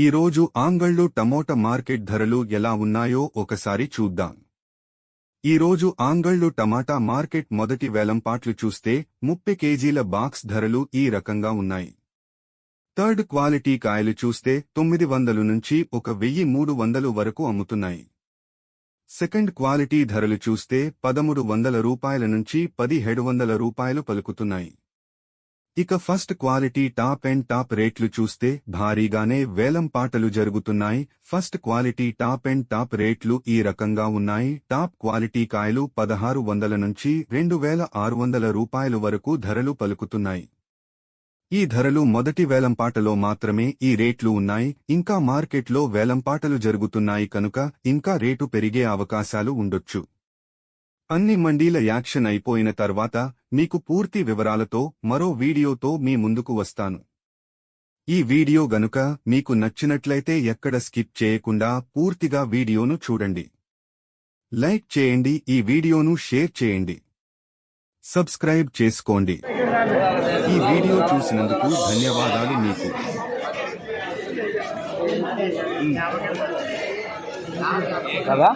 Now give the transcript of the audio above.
ఈరోజు ఆంగళ్ళు tomato market ధరలు ఎలా ఉన్నాయో ఒకసారి చూద్దాం. ఈరోజు ఆంగళ్ళు టమాటా మార్కెట్ మొదటి వేలంపాట్లు చూస్తే ముప్పై కేజీల బాక్స్ ధరలు ఈ రకంగా ఉన్నాయి. థర్డ్ క్వాలిటీ కాయలు చూస్తే తొమ్మిది వందలు నుంచి ఒక వెయ్యి మూడు వందలు వరకు అమ్ముతున్నాయి. సెకండ్ క్వాలిటీ ధరలు చూస్తే పదమూడు వందల రూపాయల నుంచి పదిహేడు వందల రూపాయలు పలుకుతున్నాయి. ఇక first quality top and top రేట్లు చూస్తే భారీగానే వేలం పాటలు జరుగుతున్నాయి. First quality top and top రేట్లు ఈ రకంగా ఉన్నాయి. టాప్ క్వాలిటీ కాయలు పదహారు వందల నుంచి రెండు వేల ఆరు వందల రూపాయలు వరకు ధరలు పలుకుతున్నాయి. ఈ ధరలు మొదటి వేలంపాటలో మాత్రమే ఈ రేట్లు ఉన్నాయి. ఇంకా మార్కెట్లో వేలంపాటలు జరుగుతున్నాయి కనుక ఇంకా రేటు పెరిగే అవకాశాలు ఉండొచ్చు. అన్ని మండీల యాక్షన్ అయిపోయిన తర్వాత మీకు పూర్తి వివరాలతో మరో వీడియోతో మీ ముందుకు వస్తాను. ఈ వీడియో గనుక మీకు నచ్చినట్లయితే ఎక్కడ స్కిప్ చేయకుండా పూర్తిగా వీడియోను చూడండి. లైక్ చేయండి ఈ వీడియోను షేర్ చేయండి. సబ్స్క్రైబ్ చేసుకోండి. ఈ వీడియో చూసినందుకు ధన్యవాదాలు మీకు. కదా?